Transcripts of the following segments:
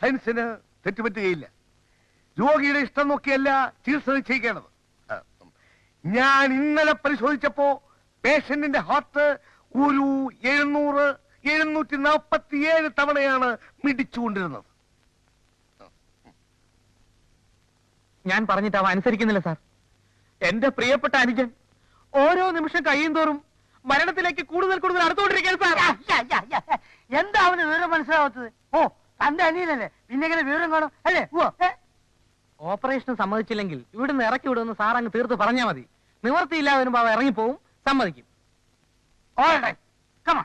സയൻസിന് തെറ്റുപറ്റുകയില്ല. രോഗിയുടെ ഇഷ്ടം നോക്കിയല്ല ചികിത്സ നിശ്ചയിക്കേണ്ടത്. ഞാൻ ഇന്നലെ പരിശോധിച്ചപ്പോ പേഷ്യന്റിന്റെ ഹാർട്ട് ഒരു എഴുന്നൂറ് എഴുന്നൂറ്റി നാൽപ്പത്തിയേഴ് തവണയാണ് മിടിച്ചുകൊണ്ടിരുന്നത്. ഞാൻ പറഞ്ഞിട്ട് അവ അനുസരിക്കുന്നില്ല സാർ. എന്റെ പ്രിയപ്പെട്ട അനുജൻ ഓരോ നിമിഷം കഴിയും തോറും മരണത്തിലേക്ക് കൂടുതൽ കൂടുതൽ അടുത്തുകൊണ്ടിരിക്കുകയാണ് സാർ. എന്താ അവന് വിവരം മനസ്സിലാവാത്തത്? ഓ തന്റെ അനിയനല്ലേ? പിന്നെ ഇങ്ങനെ വിവരം കാണും? അല്ലേ? ഓപ്പറേഷൻ സമ്മതിച്ചില്ലെങ്കിൽ ഇവിടുന്ന് ഇറക്കി വിടുമെന്ന് സാർ അങ്ങ് തീർത്ത് പറഞ്ഞാൽ മതി. നിവർത്തിയില്ലാതെ വരുമ്പോ അവ ഇറങ്ങിപ്പോവും സമ്മതിക്കും. കമാ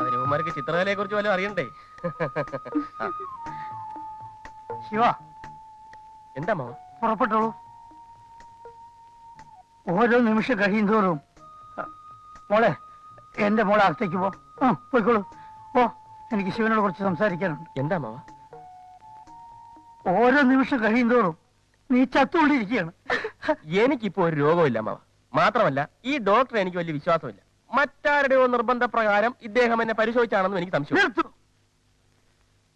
അതിന് ഉമ്മാർക്ക് ചിത്രകലയെ കുറിച്ച് വല്ലതും അറിയണ്ടേ? ശിവ. എന്താ മാവ പുറപ്പെട്ടോളൂ. ഓരോ നിമിഷം കഴിയും തോറും മോളെ എന്റെ മോളെ അകത്തേക്ക് പോ. ആ, പോയിക്കോളൂ. പോ. എനിക്ക് ശിവനോട് കുറച്ച് സംസാരിക്കാനുണ്ട്. എന്താ മാവ? ഓരോ നിമിഷം കഴിയും തോറും നീ ചത്തുകൊണ്ടിരിക്കുകയാണ്. എനിക്കിപ്പോ ഒരു രോഗമില്ല മാവ. മാത്രമല്ല ഈ ഡോക്ടർ എനിക്ക് വലിയ വിശ്വാസമില്ല. മറ്റാരുടെയോ നിർബന്ധപ്രകാരം ഇദ്ദേഹം എന്നെ പരിശോധിച്ചാണെന്നും എനിക്ക് സംശയം. നിർത്തു.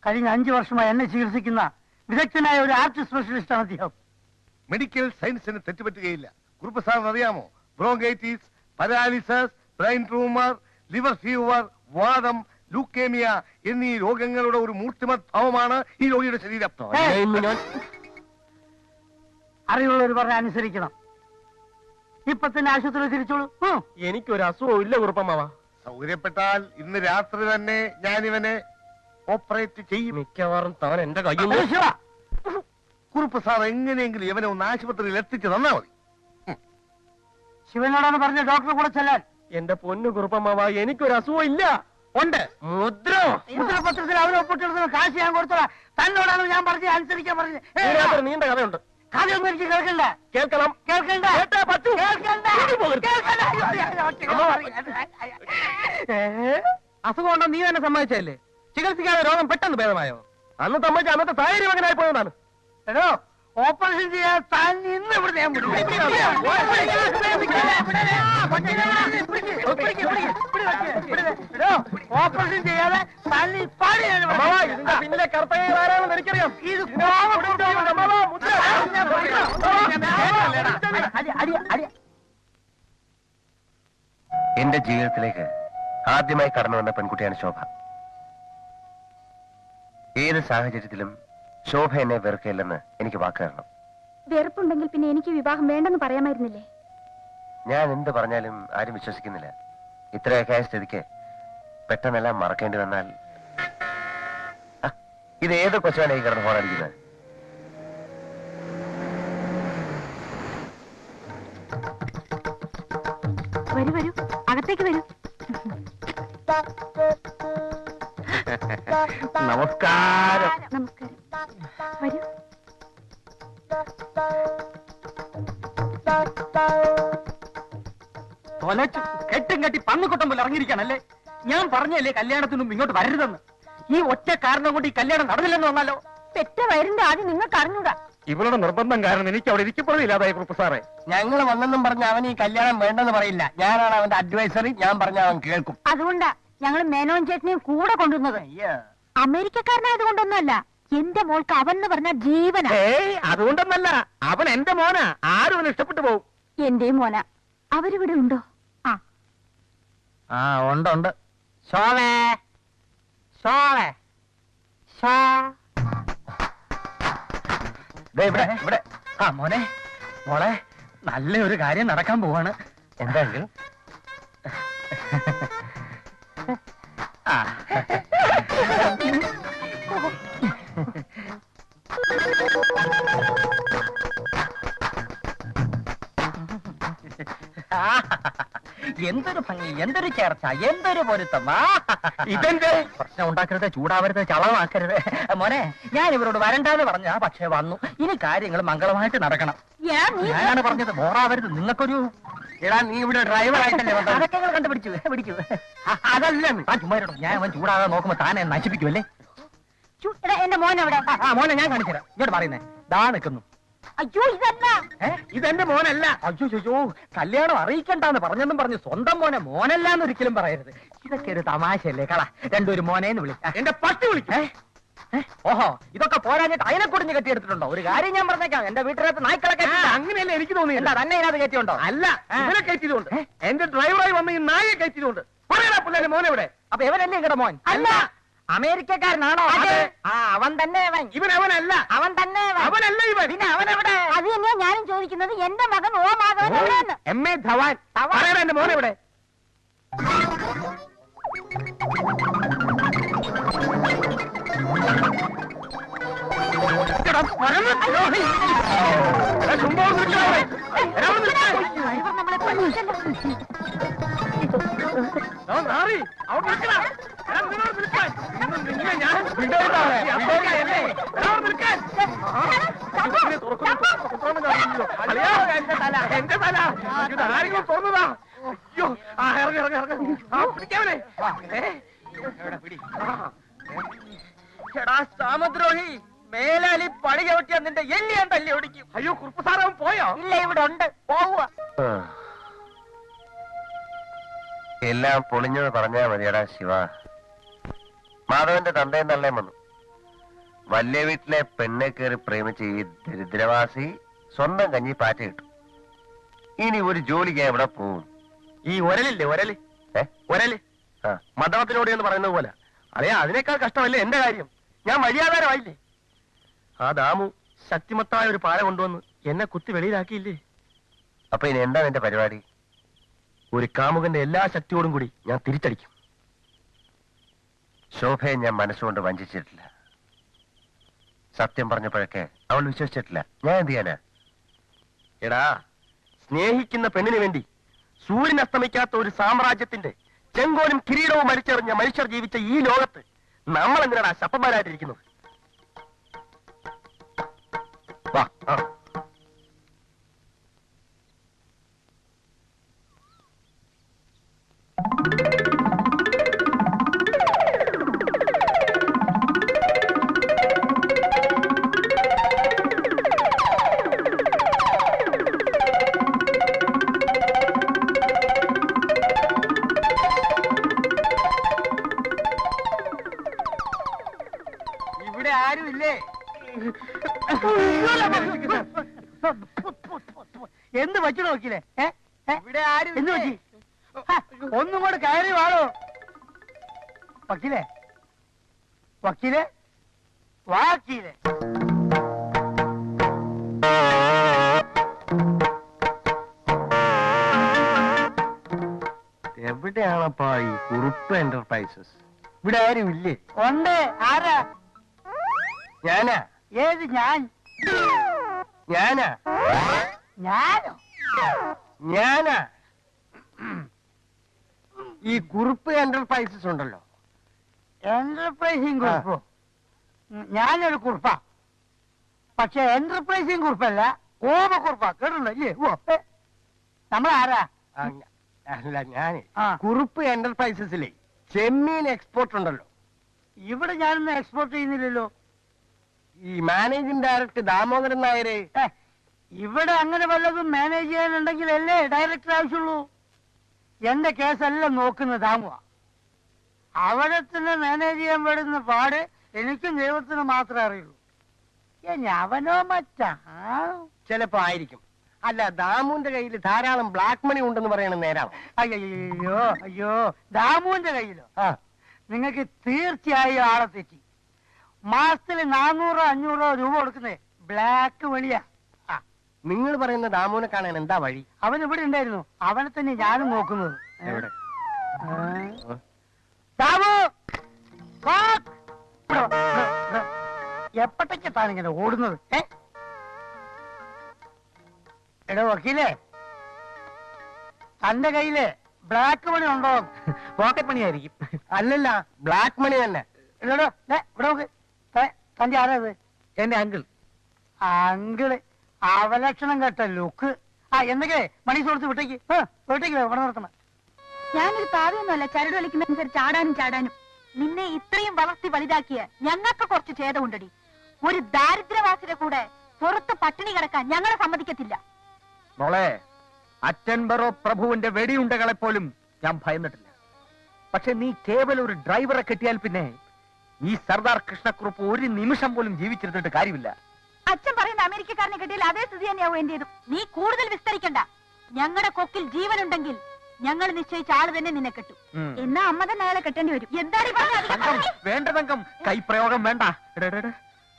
കഴിഞ്ഞ അഞ്ചു വർഷമായി എന്നെ ചികിത്സിക്കുന്ന വിദഗ്ധനായ ഒരു ആർട്ട് സ്പെഷ്യലിസ്റ്റ് ആണ് അദ്ദേഹം. മെഡിക്കൽ സയൻസിന് തെറ്റുപറ്റുകയില്ല. കുറുപ്പ് സാറിന് അറിയാമോ? Bronchitis paralysis brain tumour liver fever വാദം ലൂക്കേമിയ എന്നീ രോഗങ്ങളുടെ ഒരു മൂർത്തിമത് ഭാവമാണ് ഈ രോഗിയുടെ ശരീരം അറിവുള്ളവർ പറഞ്ഞ അനുസരിക്കണം. ഇപ്പൊ തന്നെ ആശുപത്രി തിരിച്ചോളൂ. എനിക്കൊരു അസുഖവും ഇല്ല കുറുപ്പമാവ സൗകര്യപ്പെട്ടാൽ ഇന്ന് രാത്രി തന്നെ ഞാൻ ഇവനെ ഓപ്പറേറ്റ് ചെയ്യും. മിക്കവാറും താൻ എന്റെ കയ്യിൽ കുറുപ്പ് സാർ എങ്ങനെയെങ്കിലും ഇവനെ ഒന്ന് ആശുപത്രിയിൽ എത്തിച്ചു തന്നാ മതി. ശിവനോടാണ് പറഞ്ഞ ഡോക്ടറെ കൂടെ ചെല്ലാൻ. എന്റെ പൊന്നു കുറുപ്പമാവ എനിക്കൊരു അസുഖം ഇല്ല. ഉണ്ട്. മുദ്ര. മുദ്രപത്രത്തിൽ അവനെ ഒപ്പിട്ടെടുക്കുന്ന കാശ് ഞാൻ കൊടുത്തോളാം. തന്നോടാണ് ഞാൻ പറഞ്ഞത് അനുസരിക്കാൻ പറഞ്ഞത് നീണ്ട കഥയുണ്ട്. കഥയൊന്നും എനിക്ക് കേൾക്കണ്ട. കേൾക്കണം. കേൾക്കണ്ട? അസുഖം ഉണ്ടോ നീ തന്നെ സമ്മതിച്ചല്ലേ ചികിത്സിക്കാതെ രോഗം പെട്ടെന്ന് ഭേദമായോ? അന്ന് സമ്മതിച്ച അന്നത്തെ സാഹചര്യം അങ്ങനെ ആയി പോയതാണ് എടോ ഓപ്പറേഷൻ ചെയ്യാൻ താൻ ഇന്ന് ഇവിടെ ഞാൻ ഓപ്പറേഷൻ ചെയ്യാതെ താൻ പാടി കർത്തകർ ആരാണെന്ന് എനിക്കറിയാം ഇത് എന്റെ ജീവിതത്തിലേക്ക് ആദ്യമായി കടന്നു വന്ന പെൺകുട്ടിയാണ് ശോഭ ഏത് സാഹചര്യത്തിലും ശോഭ എന്നെ വെറുക്കയില്ലെന്ന് എനിക്ക് വാക്ക് തരണം. വെറുപ്പുണ്ടെങ്കിൽ പിന്നെ എനിക്ക് വിവാഹം വേണ്ടെന്ന് പറയാമായിരുന്നില്ലേ? ഞാൻ എന്ത് പറഞ്ഞാലും ആരും വിശ്വസിക്കുന്നില്ല. ഇത്രയൊക്കെ ആയ സ്ഥിതിക്ക് പെട്ടെന്നെല്ലാം മറക്കേണ്ടി വന്നാൽ ഇത് ഏത് കൊച്ചാണ് ഈ കിടന്ന് ഫോണടിക്കുന്നത് വരൂ വരൂ. അകത്തേക്ക് വരൂ. നമസ്കാരം. നമസ്കാരം. വരൂ. തൊലച്ചു കെട്ടും കെട്ടി പന്നുകൊട്ടം പോലെ ഇറങ്ങിയിരിക്കാണല്ലേ ഞാൻ പറഞ്ഞല്ലേ കല്യാണത്തിനും ഇങ്ങോട്ട് വരരുതെന്ന്. ഈ ഒറ്റ കാരണം കൊണ്ട് ഈ കല്യാണം നടന്നില്ലെന്ന് വന്നാലോ? പെറ്റ വയറിന്റെ ആദ്യം നിങ്ങൾക്ക് അറിഞ്ഞൂടാ. ഇവളുടെ നിർബന്ധം കാരണം എനിക്ക് അവിടെ ഇരിക്കപ്പെടുന്നില്ലാതായി കുറുപ്പ് സാറേ. ഞങ്ങൾ വന്നെന്നും പറഞ്ഞ അവൻ ഈ കല്യാണം വേണ്ടെന്ന് പറയില്ല. ഞാനാണ് അവന്റെ അഡ്വൈസറി ഞാൻ പറഞ്ഞ അവൻ കേൾക്കും. അതുകൊണ്ടാ ഞങ്ങൾ മേനോൻ ചേട്ടനെയും കൂടെ കൊണ്ടുവന്നത്. അമേരിക്കക്കാരനായത് കൊണ്ടൊന്നുമല്ല. എന്റെ മോൾക്ക് അവൻ എന്ന് പറഞ്ഞ ജീവന. ഏയ് അതുകൊണ്ടൊന്നല്ല. അവൻ എന്റെ മോനാ. ആരും ഇഷ്ടപ്പെട്ടു പോകും എന്റെയും മോന. അവരിവിടെ ഉണ്ടോ? ആ. ആ ഉണ്ട് ഉണ്ട്. ശോഭേ ശോഭേ ശോ ദേ ഇവിടെ ഇവിടെ. ആ മോനെ. മോളെ നല്ല ഒരു കാര്യം നടക്കാൻ പോവാണ്. എന്താങ്കിലും ആ. എന്തൊരു ഭംഗി എന്തൊരു ചേർച്ച എന്തൊരു പൊരുത്തം. ഇതെന്ത്? ഇതെന്റെ പ്രശ്നം ഉണ്ടാക്കരുത് ചൂടാവരുത് ചളവാക്കരുത്. മോനെ ഞാൻ ഇവരോട് വരണ്ടാന്ന് പറഞ്ഞ പക്ഷെ വന്നു. ഇനി കാര്യങ്ങൾ മംഗളമായിട്ട് നടക്കണം. ഞാനാണ് പറഞ്ഞത് ബോറാവരുത്. നിങ്ങൾക്കൊരു എടാ നീ ഇവിടെ ഡ്രൈവർ ആയിട്ടല്ലേ അതൊക്കെ കണ്ടുപിടിച്ചു അതല്ല ചുമ്മാരോടും ഞാൻ അവൻ ചൂടാകാൻ നോക്കുമ്പോ താനെ നശിപ്പിക്കുമല്ലേ എന്റെ മോനെ അവിടെ. ആ, ആ മോനെ ഞാൻ കാണിച്ചുതരാം. ഇങ്ങോട്ട് പറയുന്നേ. ദാ നിൽക്കുന്നു അയ്യോ ഇതല്ല? ഇതെന്റെ മോനല്ല. അയ്യോ അയ്യോ കല്യാണം അറിയിക്കണ്ടെന്ന് പറഞ്ഞെന്നും പറഞ്ഞു സ്വന്തം മോനെ മോനല്ല എന്ന് ഒരിക്കലും പറയരുത്. ഇതൊക്കെ ഒരു തമാശയല്ലേ കള. രണ്ടൊരു മോനേന്ന് വിളിക്ക എന്റെ പട്ടി വിളിക്കേ. ഓഹോ ഇതൊക്കെ പോരാഞ്ഞിട്ട് അതിനെ കുടിഞ്ഞ് കെട്ടിയെടുത്തിട്ടുണ്ടോ? ഒരു കാര്യം ഞാൻ പറഞ്ഞേക്കാം. എന്റെ വീട്ടിനകത്ത് നായ്ക്കളെ അങ്ങനെയല്ലേ എനിക്ക് തോന്നി എന്താ തന്നെ ഇതിനകത്ത് കയറ്റിയുണ്ടോ അല്ല ഇവനെ കയറ്റിയതുകൊണ്ട്. എന്റെ ഡ്രൈവറായി വന്ന ഈ നായെ കയറ്റിയതുകൊണ്ട്. പറയണ പിള്ളേരെ മോനെ ഇവിടെ അപ്പൊ ഇവനല്ലേ ഇങ്ങടെ മോൻ? അല്ല. അമേരിക്കക്കാരനാണോ ആ അവൻ തന്നെ അവൻ. ഇവൻ അവനല്ല. അവൻ തന്നെ അവനല്ല ഇവൻ. പിന്നെ എവിടെ? അത് തന്നെയാ ഞാനും ചോദിക്കുന്നത്. എന്റെ മകൻ ഓ മാധവൻ എവിടെയെന്ന്? M A Dhawan. പറയണ എന്റെ നിൽക്ക്. ഡ്രൈവർ നമ്മളെ പറ്റിച്ചല്ലോ. അവിടെ എന്റെ തല. ഇത് ആരെങ്കിലും തുറന്നതാ. അയ്യോ, ആ, ഇറങ്ങ്, ഇറങ്ങ്, ഇറങ്ങ്. ആ, പിടിക്കാവനെ. ഏ, എവിടെ പിടി. ആ. എടാ സാമദ്രോഹി മേലാലി പണി ചവിട്ടിയ നിന്റെ എല്ലി തല്ലി ഓടിക്കും അയ്യോ കുറുപ്പ് പോയോ ഇല്ല ഇവിടെ ഉണ്ട് പോവുക എല്ലാം പൊളിഞ്ഞത് പറഞ്ഞാ മതിയടാ ശിവ മാധവന്റെ തന്തയും തള്ളയും വന്നു. വല്യ വീട്ടിലെ പെണ്ണെ കയറി പ്രേമിച്ച ഈ ദരിദ്രവാസി സ്വന്തം കഞ്ഞി പാറ്റ കിട്ടും ഇനി ഒരു ജോലിക്ക് എവിടെ പോകും ഈ ഒരലില്ലേ ഒരൽ? ഒരൽ? ആ. മദവത്തിനോട് എന്ന് പറയുന്നത് പോലെ. അളിയാ അതിനേക്കാൾ കഷ്ടമല്ലേ എന്റെ കാര്യം? ഞാൻ വഴിയാധാരമായില്ലേ ആ ദാമു ശക്തിമത്തായ ഒരു പാല കൊണ്ടുവന്ന് എന്നെ കുത്തി വെളിയിലാക്കിയില്ലേ? അപ്പൊ ഇനി എന്താ നിന്റെ പരിപാടി? ഒരു കാമുകന്റെ എല്ലാ ശക്തിയോടും കൂടി ഞാൻ തിരിച്ചടിക്കും. ശോഭയെ ഞാൻ മനസ്സുകൊണ്ട് വഞ്ചിച്ചിട്ടില്ല. സത്യം പറഞ്ഞപ്പോഴൊക്കെ അവൾ വിശ്വസിച്ചിട്ടില്ല. ഞാൻ എന്ത് ചെയ്യാനാ? എടാ സ്നേഹിക്കുന്ന പെണ്ണിന് വേണ്ടി സൂര്യൻ അസ്തമിക്കാത്ത ഒരു സാമ്രാജ്യത്തിന്റെ ചെങ്കോലും കിരീടവും മരിച്ചെറിഞ്ഞ മനുഷ്യർ ജീവിച്ച ഈ ലോകത്ത് നമ്മൾ എന്തിനാണ് ശപ്പന്മാരായിട്ടിരിക്കുന്നത്? വാ ആ. എന്ത് പറ്റി നോക്കില്ലേ ഇവിടെ ആരും എന്ത് പറ്റി ഒന്നും കൂടെ കയറി വാളോ വക്കീലേ? വക്കീലേ? വാക്കീലേ. എവിടെയാണപ്പാ ഈ കുറുപ്പ് എന്റർപ്രൈസസ് ഇവിടെ ആരും ഇല്ലേ ഉണ്ട്. ആരാ? ഞാനാ? ഏത് ഞാൻ? ഞാനാ? ഞാനോ? ഞാനാ? ഈ കുറുപ്പ് എന്റർപ്രൈസസ് ഉണ്ടല്ലോ. എന്റർപ്രൈസിംഗ് കുറിപ്പോ. ഞാനൊരു കുറിപ്പാ. പക്ഷെ എന്റർപ്രൈസിംഗ് കുറിപ്പല്ല കോപ കുറിപ്പാ. ഏ, നമ്മളാരാ? അല്ല ഞാനേ. കുറുപ്പ് എന്റർപ്രൈസസിലെ ചെമ്മീൻ എക്സ്പോർട്ട് ഉണ്ടല്ലോ. ഇവിടെ ഞാനൊന്നും എക്സ്പോർട്ട് ചെയ്യുന്നില്ലല്ലോ. ഈ മാനേജിംഗ് ഡയറക്ടർ ദാമോദരൻ നായരെ? ഇവിടെ അങ്ങനെ വല്ലതും മാനേജ് ചെയ്യാനുണ്ടെങ്കിലല്ലേ ഡയറക്ടർ ആവശ്യമുള്ളൂ? എന്റെ കേസെല്ലാം നോക്കുന്ന ദാമുവാ. അവിടെ തന്നെ മാനേജ് ചെയ്യാൻ പെടുന്ന പാട് എനിക്കും ദൈവത്തിന് മാത്രമേ അറിയുള്ളൂ. അവനോ മറ്റാ? ചിലപ്പോ ആയിരിക്കും. അല്ല ദാമുവിന്റെ കയ്യിൽ ധാരാളം ബ്ലാക്ക് മണി ഉണ്ടെന്ന് പറയണ നേരാണ് അയ്യോ അയ്യോ. ദാമുവിന്റെ കയ്യിലോ? നിങ്ങൾക്ക് തീർച്ചയായും ആളെ തെറ്റി. മാസത്തിൽ നാനൂറോ അഞ്ഞൂറോ രൂപ കൊടുക്കുന്നേ. ബ്ലാക്ക് വെളിയാ. നിങ്ങൾ പറയുന്ന ദാമുവിനെ കാണാൻ എന്താ വഴി? അവൻ ഇവിടെ ഉണ്ടായിരുന്നു. അവനെ തന്നെ ഞാനും നോക്കുന്നത്? എവിടെ? ദാമു! ഇങ്ങനെ ഓടുന്നത്? ഏ? എടോ വക്കീലേ. തന്റെ കയ്യിൽ ബ്ലാക്ക് മണി ഉണ്ടോ? പോക്കറ്റ് മണിയായിരിക്കും അല്ലല്ല. ബ്ലാക്ക് മണി തന്നെ. ഇവിടെ നോക്ക്. തന്റെ ആരാത്? എന്റെ അങ്കിൾ അങ്കിൾ. അവലക്ഷണം കേട്ട ലുക്ക്. ആ എന്തൊക്കെ? മണി സുഹൃത്ത് വിട്ടേക്ക്. വിട്ടേക്ക് ഇവിടെ നിർത്തണം. ഞാനൊരു പാവയൊന്നുമല്ല. ചരട് വലിക്കുന്നതനുസരിച്ച് ചാടാനും ചാടാനും. നിന്നെ ഇത്രയും വളർത്തി വലുതാക്കിയ ഞങ്ങൾക്ക് കുറച്ച് ഛേദമുണ്ടടി. ഒരു ദാരിദ്ര്യവാസിയുടെ കൂടെ പുറത്ത് പട്ടിണി കിടക്കാൻ ഞങ്ങളെ സമ്മതിക്കത്തില്ല. മോളെ അച്ചൻബറോ പ്രഭുവിന്റെ വെടിയുണ്ടകളെ പോലും ഞാൻ ഭയന്നിട്ടില്ല. പക്ഷെ നീ കേവലൊരു ഒരു ഡ്രൈവറെ കെട്ടിയാൽ പിന്നെ ഈ സർദാർ കൃഷ്ണക്കുറുപ്പ് ഒരു നിമിഷം പോലും ജീവിച്ചിരുന്നിട്ട് കാര്യമില്ല. അച്ഛൻ പറയുന്ന അമേരിക്കക്കാരനെ കിട്ടിയാൽ അതേ സ്ഥിതി തന്നെയാവും എന്റേതും നീ കൂടുതൽ വിസ്തരിക്കണ്ട. ഞങ്ങളുടെ കൊക്കിൽ ജീവനുണ്ടെങ്കിൽ ഞങ്ങൾ നിശ്ചയിച്ച ആൾ തന്നെ നിന്നെ കെട്ടും. എന്നാ അമ്മ തന്നെ അയാളെ കെട്ടേണ്ടി വരും. എന്താ വേണ്ട കൈപ്രയോഗം വേണ്ട.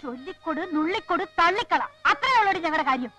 ചൊല്ലിക്കൊടു നുള്ളിക്കൊടു തള്ളിക്കള. അത്രേ ഉള്ളൂ ഞങ്ങളുടെ കാര്യം.